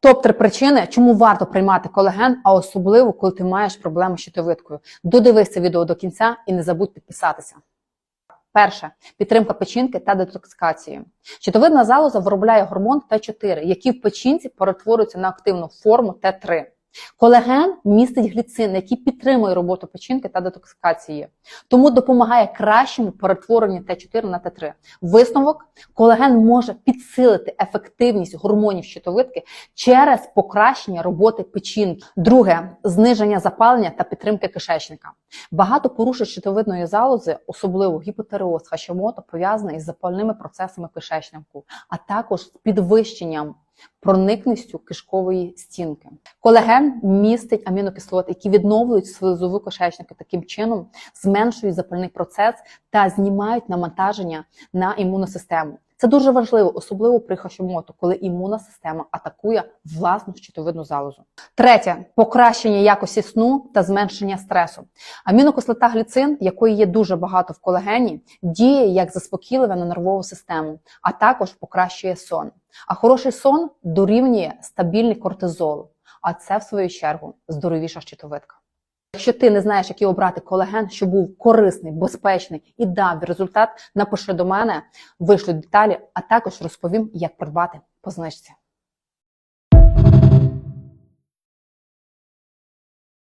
Топ 3 причини, чому варто приймати колаген, а особливо, коли ти маєш проблеми з щитовидкою. Додивись це відео до кінця і не забудь підписатися. Перше підтримка печінки та детоксикації. Щитовидна залоза виробляє гормон Т4, який в печінці перетворюється на активну форму Т3. Колаген містить гліцин, який підтримує роботу печінки та детоксикації, тому допомагає кращому перетворенню Т4 на Т3. Висновок колаген може підсилити ефективність гормонів щитовидки через покращення роботи печінки. Друге зниження запалення та підтримки кишечника. Багато порушень щитовидної залози, особливо гіпотереоз, хашимото, пов'язаний із запальними процесами кишечнику, а також з підвищенням проникністю кишкової стінки. Колаген містить амінокислоти, які відновлюють слизову кишечника, таким чином зменшують запальний процес та знімають навантаження на імунну систему. Це дуже важливо, особливо при хашимото, коли імунна система атакує власну щитовидну залозу. Третє покращення якості сну та зменшення стресу. Амінокислота гліцин, якої є дуже багато в колагені, діє як заспокійливе на нервову систему, а також покращує сон. А хороший сон дорівнює стабільний кортизол. А це, в свою чергу, здоровіша щитовидка. Якщо ти не знаєш, який обрати колаген, що був корисний, безпечний і дав результат, напиши до мене, вишлю деталі, а також розповім, як придбати по знижці.